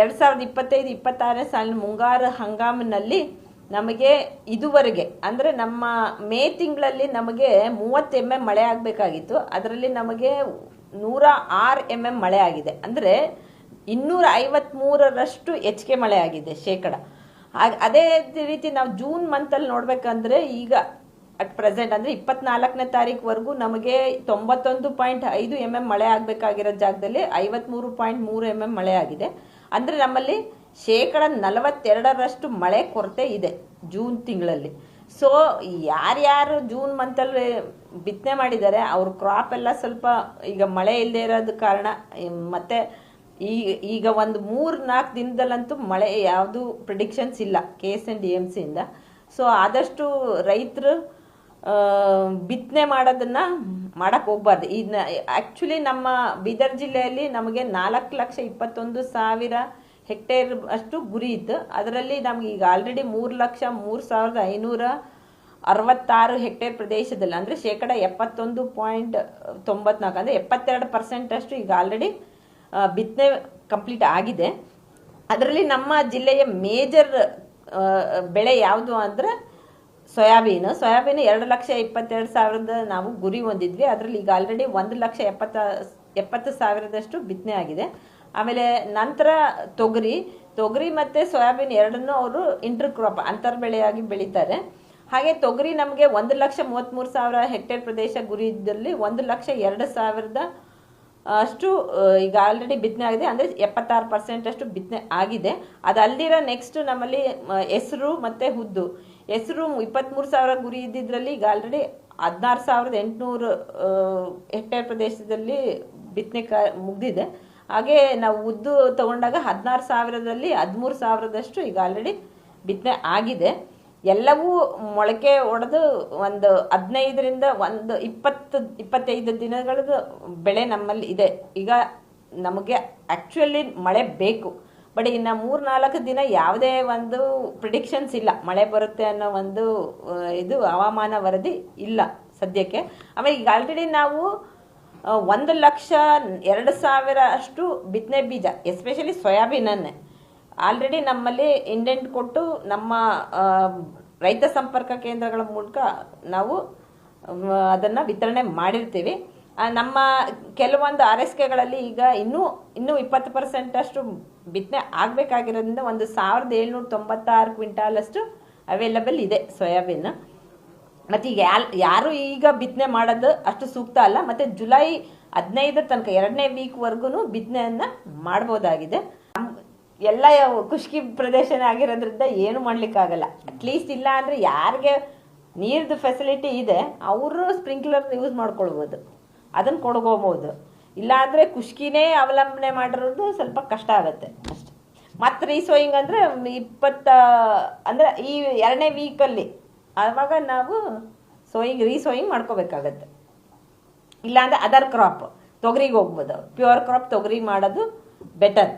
ಎರಡು ಸಾವಿರದ ಇಪ್ಪತ್ತೈದು, ಇಪ್ಪತ್ತಾರನೇ ಸಾಲಿನ ಮುಂಗಾರು ಹಂಗಾಮಿನಲ್ಲಿ ನಮಗೆ ಇದುವರೆಗೆ, ಅಂದರೆ ನಮ್ಮ ಮೇ ತಿಂಗಳಲ್ಲಿ ನಮಗೆ ಮೂವತ್ತು ಎಂ ಎಂ ಮಳೆ ಆಗಬೇಕಾಗಿತ್ತು. ಅದರಲ್ಲಿ ನಮಗೆ ನೂರ ಆರು ಎಂ ಎಂ ಮಳೆ ಆಗಿದೆ. ಅಂದರೆ ಇನ್ನೂರ ಐವತ್ತ್ಮೂರರಷ್ಟು ಹೆಚ್ಚಿಗೆ ಮಳೆ ಆಗಿದೆ ಶೇಕಡ. ಅದೇ ರೀತಿ ನಾವು ಜೂನ್ ಮಂತಲ್ಲಿ ನೋಡಬೇಕಂದ್ರೆ ಈಗ ಅಟ್ ಪ್ರೆಸೆಂಟ್ ಅಂದರೆ ಇಪ್ಪತ್ನಾಲ್ಕನೇ ತಾರೀಕುವರೆಗೂ ನಮಗೆ ತೊಂಬತ್ತೊಂದು ಪಾಯಿಂಟ್ ಐದು ಎಂ ಎಂ ಮಳೆ ಆಗಬೇಕಾಗಿರೋ ಜಾಗದಲ್ಲಿ ಐವತ್ಮೂರು ಪಾಯಿಂಟ್ ಮೂರು ಎಂ ಎಂ ಮಳೆ ಆಗಿದೆ. ಅಂದರೆ ನಮ್ಮಲ್ಲಿ ಶೇಕಡ ನಲವತ್ತೆರಡರಷ್ಟು ಮಳೆ ಕೊರತೆ ಇದೆ ಜೂನ್ ತಿಂಗಳಲ್ಲಿ. ಸೊ ಯಾರ್ಯಾರು ಜೂನ್ ಮಂತಲ್ಲಿ ಬಿತ್ತನೆ ಮಾಡಿದ್ದಾರೆ, ಅವ್ರ ಕ್ರಾಪ್ ಎಲ್ಲ ಸ್ವಲ್ಪ ಈಗ ಮಳೆ ಇಲ್ಲದೆ ಇರೋದ ಕಾರಣ. ಮತ್ತು ಈಗ ಈಗ ಒಂದು ಮೂರು ನಾಲ್ಕು ದಿನದಲ್ಲಂತೂ ಮಳೆ ಯಾವುದು ಪ್ರಿಡಿಕ್ಷನ್ಸ್ ಇಲ್ಲ ಕೆ ಎಸ್ ಎನ್ ಡಿ ಎಂ ಸಿಯಿಂದ ಸೊ ಆದಷ್ಟು ರೈತರು ಬಿತ್ತನೆ ಮಾಡೋದನ್ನ ಮಾಡಕ್ ಹೋಗ್ಬಾರ್ದು. ಇದನ್ನ ಆ್ಯಕ್ಚುಲಿ ನಮ್ಮ ಬೀದರ್ ಜಿಲ್ಲೆಯಲ್ಲಿ ನಮಗೆ ನಾಲ್ಕು ಲಕ್ಷ ಇಪ್ಪತ್ತೊಂದು ಸಾವಿರ ಹೆಕ್ಟೇರ್ ಅಷ್ಟು ಗುರಿ ಇತ್ತು. ಅದರಲ್ಲಿ ನಮ್ಗೆ ಈಗ ಆಲ್ರೆಡಿ ಮೂರು ಲಕ್ಷ ಮೂರು ಸಾವಿರದ ಐನೂರ ಅರವತ್ತಾರು ಹೆಕ್ಟೇರ್ ಪ್ರದೇಶದಲ್ಲಿ, ಅಂದರೆ ಶೇಕಡ ಎಪ್ಪತ್ತೊಂದು ಪಾಯಿಂಟ್ ತೊಂಬತ್ನಾಲ್ಕು, ಅಂದರೆ ಎಪ್ಪತ್ತೆರಡು ಪರ್ಸೆಂಟ್ ಅಷ್ಟು ಈಗ ಆಲ್ರೆಡಿ ಬಿತ್ತನೆ ಕಂಪ್ಲೀಟ್ ಆಗಿದೆ. ಅದರಲ್ಲಿ ನಮ್ಮ ಜಿಲ್ಲೆಯ ಮೇಜರ್ ಬೆಳೆ ಯಾವುದು ಅಂದರೆ ಸೋಯಾಬೀನ್. ಸೋಯಾಬೀನ್ ಎರಡು ಲಕ್ಷ ಇಪ್ಪತ್ತೆರಡು ಸಾವಿರದ ನಾವು ಗುರಿ ಹೊಂದಿದ್ವಿ. ಅದರಲ್ಲಿ ಈಗ ಆಲ್ರೆಡಿ ಒಂದು ಲಕ್ಷ ಎಪ್ಪತ್ತ, ಎಪ್ಪತ್ತು ಸಾವಿರದಷ್ಟು ಬಿತ್ತನೆ ಆಗಿದೆ. ಆಮೇಲೆ ನಂತರ ತೊಗರಿ. ತೊಗರಿ ಮತ್ತು ಸೋಯಾಬೀನ್ ಎರಡನ್ನೂ ಅವರು ಇಂಟರ್ ಕ್ರಾಪ್ ಅಂತರ್ ಬೆಳೆಯಾಗಿ ಬೆಳೀತಾರೆ. ಹಾಗೆ ತೊಗರಿ ನಮಗೆ ಒಂದು ಲಕ್ಷ ಮೂವತ್ತ್ಮೂರು ಸಾವಿರ ಹೆಕ್ಟೇರ್ ಪ್ರದೇಶ ಗುರಿ ಇದ್ದಲ್ಲಿ ಒಂದು ಲಕ್ಷ ಎರಡು ಸಾವಿರದ, ಅಷ್ಟು ಈಗ ಆಲ್ರೆಡಿ ಬಿತ್ತನೆ ಆಗಿದೆ. ಅಂದರೆ ಎಪ್ಪತ್ತಾರು ಪರ್ಸೆಂಟಷ್ಟು ಬಿತ್ತನೆ ಆಗಿದೆ. ಅದಲ್ದಿರ ನೆಕ್ಸ್ಟ್ ನಮ್ಮಲ್ಲಿ ಹೆಸರು ಮತ್ತು ಉದ್ದು ಹೆಸರು ಇಪ್ಪತ್ತ್ಮೂರು ಸಾವಿರ ಗುರಿ ಇದ್ದಿದ್ರಲ್ಲಿ ಈಗ ಆಲ್ರೆಡಿ ಹದಿನಾರು ಸಾವಿರದ ಎಂಟುನೂರು ಹೆಕ್ಟೇರ್ ಪ್ರದೇಶದಲ್ಲಿ ಬಿತ್ತನೆ ಕಾ, ಮುಗ್ದಿದೆ. ಹಾಗೆ ನಾವು ಉದ್ದು ತಗೊಂಡಾಗ ಹದಿನಾರು ಸಾವಿರದಲ್ಲಿ ಹದಿಮೂರು ಸಾವಿರದಷ್ಟು ಈಗ ಆಲ್ರೆಡಿ ಬಿತ್ತನೆ ಆಗಿದೆ. ಎಲ್ಲವೂ ಮೊಳಕೆ ಒಡೆದು ಒಂದು ಹದಿನೈದರಿಂದ ಒಂದು ಇಪ್ಪತ್ತು, ಇಪ್ಪತ್ತೈದು ದಿನಗಳದ್ದು ಬೆಳೆ ನಮ್ಮಲ್ಲಿ ಇದೆ. ಈಗ ನಮಗೆ ಆ್ಯಕ್ಚುಲಿ ಮಳೆ ಬೇಕು. ಬಟ್ ಇನ್ನು ಮೂರು ನಾಲ್ಕು ದಿನ ಯಾವುದೇ ಒಂದು ಪ್ರಿಡಿಕ್ಷನ್ಸ್ ಇಲ್ಲ. ಮಳೆ ಬರುತ್ತೆ ಅನ್ನೋ ಒಂದು ಇದು ಹವಾಮಾನ ವರದಿ ಇಲ್ಲ ಸದ್ಯಕ್ಕೆ. ಆಮೇಲೆ ಈಗ ಆಲ್ರೆಡಿ ನಾವು ಒಂದು ಲಕ್ಷ ಎರಡು ಸಾವಿರ ಅಷ್ಟು ಬಿತ್ತನೆ ಬೀಜ ಎಸ್ಪೆಷಲಿ ಸೋಯಾಬೀನನ್ನೇ. ಆಲ್ರೆಡಿ ನಮ್ಮಲ್ಲಿ ಇಂಡೆಂಟ್ ಕೊಟ್ಟು ನಮ್ಮ ರೈತ ಸಂಪರ್ಕ ಕೇಂದ್ರಗಳ ಮೂಲಕ ನಾವು ಅದನ್ನು ವಿತರಣೆ ಮಾಡಿರ್ತೀವಿ. ನಮ್ಮ ಕೆಲವೊಂದು ಆರ್ ಎಸ್ ಕೆಗಳಲ್ಲಿ ಈಗ ಇನ್ನೂ ಇನ್ನೂ ಇಪ್ಪತ್ತು ಪರ್ಸೆಂಟಷ್ಟು ಬಿತ್ತನೆ ಆಗಬೇಕಾಗಿರೋದ್ರಿಂದ ಒಂದು ಸಾವಿರದ ಏಳ್ನೂರ ತೊಂಬತ್ತಾರು ಕ್ವಿಂಟಾಲ್ ಅಷ್ಟು ಅವೈಲಬಲ್ ಇದೆ ಸೋಯಾಬೀನ್. ಮತ್ತು ಈಗ ಯಾರು ಈಗ ಬಿತ್ತನೆ ಮಾಡೋದು ಅಷ್ಟು ಸೂಕ್ತ ಅಲ್ಲ, ಮತ್ತು ಜುಲೈ ಹದಿನೈದರ ತನಕ, ಎರಡನೇ ವೀಕ್ವರೆಗೂ ಬಿತ್ತನೆಯನ್ನು ಮಾಡ್ಬೋದಾಗಿದೆ. ಎಲ್ಲ ಖುಷ್ಕಿ ಪ್ರದೇಶನೇ ಆಗಿರೋದ್ರಿಂದ ಏನು ಮಾಡಲಿಕ್ಕಾಗಲ್ಲ. ಅಟ್ಲೀಸ್ಟ್ ಇಲ್ಲ ಅಂದರೆ ಯಾರಿಗೆ ನೀರ್ದು ಫೆಸಿಲಿಟಿ ಇದೆ, ಅವರು ಸ್ಪ್ರಿಂಕ್ಲರ್ ಯೂಸ್ ಮಾಡ್ಕೊಳ್ಬೋದು. ಅದನ್ನು ಕೊಡ್ಕೋಬೋದು ಇಲ್ಲಾಂದರೆ ಖುಷ್ಕಿನೇ ಅವಲಂಬನೆ ಮಾಡಿರೋದು ಸ್ವಲ್ಪ ಕಷ್ಟ ಆಗುತ್ತೆ ಅಷ್ಟೆ. ಮತ್ತು ರೀಸೋಯಿಂಗ್ ಅಂದರೆ ಇಪ್ಪತ್ತ, ಅಂದರೆ ಈ ಎರಡನೇ ವೀಕಲ್ಲಿ ಆವಾಗ ನಾವು ಸೋಯಿಂಗ್ ರೀಸೋಯಿಂಗ್ ಮಾಡ್ಕೋಬೇಕಾಗತ್ತೆ. ಇಲ್ಲಾಂದ್ರೆ ಅದರ್ ಕ್ರಾಪ್ ತೊಗರಿಗೆ ಹೋಗ್ಬೋದು. ಪ್ಯೂರ್ ಕ್ರಾಪ್ ತೊಗರಿ ಮಾಡೋದು ಬೆಟರ್